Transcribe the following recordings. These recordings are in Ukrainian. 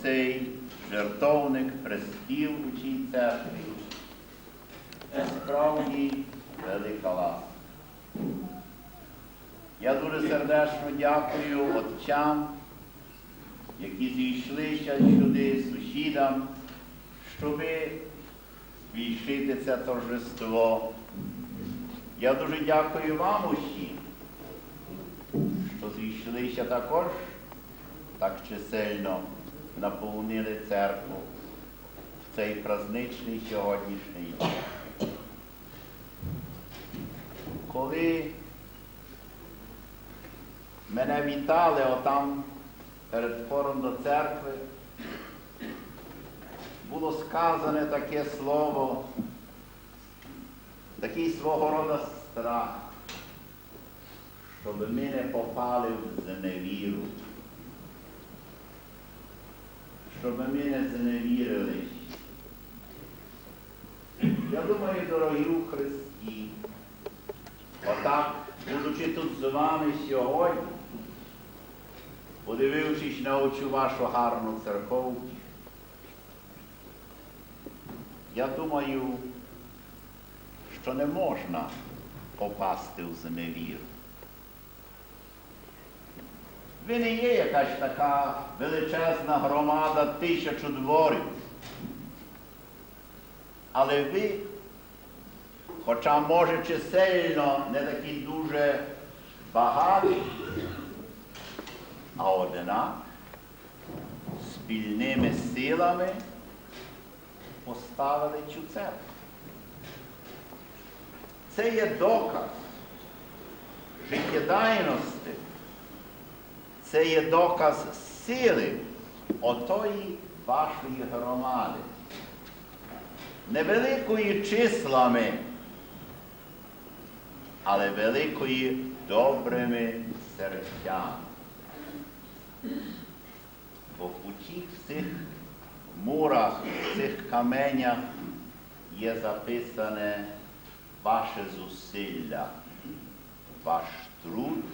оцей жертовник приспів у цій церкві. Це справді велика ласка. Я дуже сердечно дякую отцям, які зійшлися сюди, сусідам, щоби збільшити це торжество. Я дуже дякую вам усім, що зійшлися також так чисельно наповнили церкву в цей праздничний сьогоднішній день. Коли мене вітали отам перед входом до церкви, було сказане таке слово, такий свого роду страх, щоб ми не попали в зневіру, щоб ми не зневірились. Я думаю, дорогі у Христі, отак, будучи тут з вами сьогодні, подивившись на очі вашу гарну церковку, я думаю, що не можна попасти в зневіру. Ви не є якась така величезна громада тисячу дворів. Але ви, хоча може чисельно не такі дуже багаті, а однак спільними силами поставили цю церкву. Це є доказ життєдайності, це є доказ сили отої вашої громади. Невеликої числами, але великої добрими серцями. Бо в усіх цих мурах, в цих каменях є записане ваше зусилля, ваш труд,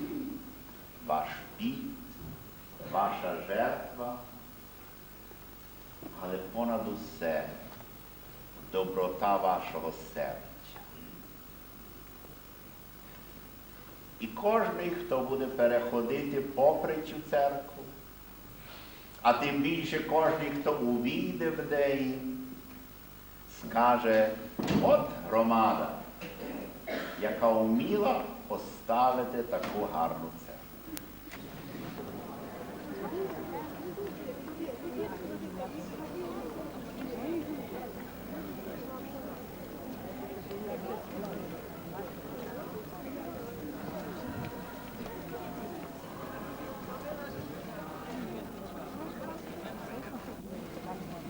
ваш піт, ваша жертва, але понад усе доброта вашого серця. І кожен, хто буде переходити попри цю церкву, а тим більше кожен, хто увійде в неї, скаже, от громада, яка вміла поставити таку гарну церкву.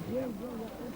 Yeah, bro, yeah.